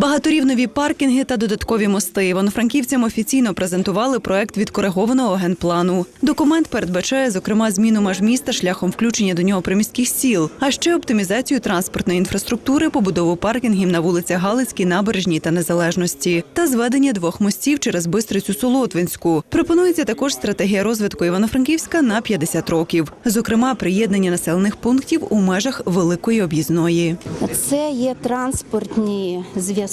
Багаторівнові паркінги та додаткові мости івано-франківцям офіційно презентували проект відкоригованого генплану. Документ передбачає, зокрема, зміну меж міста шляхом включення до нього приміських сіл, а ще оптимізацію транспортної інфраструктури, побудову паркінгів на вулицях Галицькій, Набережній та Незалежності та зведення двох мостів через Бистрицю Солотвинську. Пропонується також стратегія розвитку Івано-Франківська на 50 років, зокрема, приєднання населених пунктів у межах великої об'їзної. Це є транспортні зв'язки,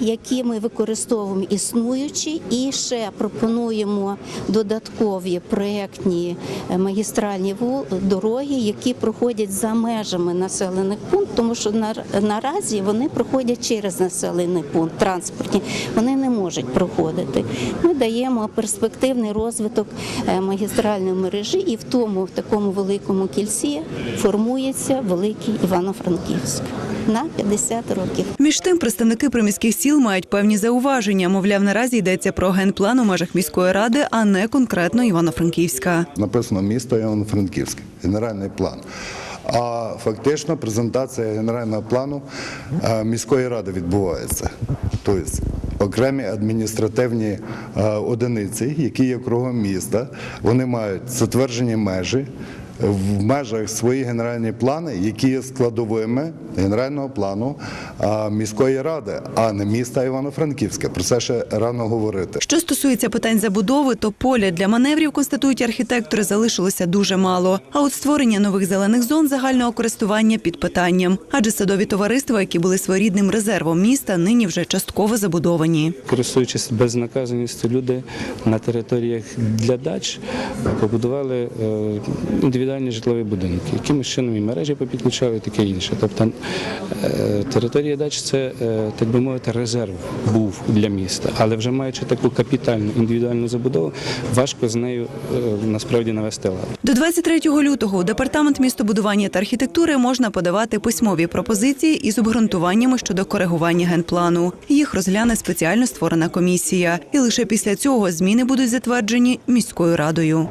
які ми використовуємо існуючі, і ще пропонуємо додаткові проєктні е, магістральні дороги, які проходять за межами населених пунктів, тому що наразі вони проходять через населений пункт транспортні, вони не можуть проходити. Ми даємо перспективний розвиток е, магістральної мережі, і в тому в такому великому кільці формується великий Івано-Франківськ на 50 років. Між тим, представники приміських сіл мають певні зауваження. Мовляв, наразі йдеться про генплан у межах міської ради, а не конкретно Івано-Франківська. написано місто Івано-Франківське, генеральний план. А фактично презентація генерального плану е, міської ради відбувається. Тобто окремі адміністративні е, одиниці, які є кругом міста, вони мають затверджені межі. В межах свої генеральні плани, які є складовими генерального плану міської ради, а не міста Івано-Франківська. Про це ще рано говорити. Що стосується питань забудови, то поля для маневрів констатують архітектори залишилося дуже мало. А от створення нових зелених зон загального користування під питанням, адже садові товариства, які були своєрідним резервом міста, нині вже частково забудовані. Користуючись безнаказаністю, люди на територіях для дач побудували е, індивідуальні житлові будинки, якимось чином і мережі попідключали, і таке інше. Тобто е, територія дач це, е, так би мовити, резерв був для міста, але вже маючи таку капітальну індивідуальну забудову, важко з нею е, насправді навести лад. До 23 лютого у департамент містобудування та архітектури можна подавати письмові пропозиції із обґрунтуваннями щодо коригування генплану. Їх розгляне спеціально створена комісія, і лише після цього зміни будуть затверджені міською радою.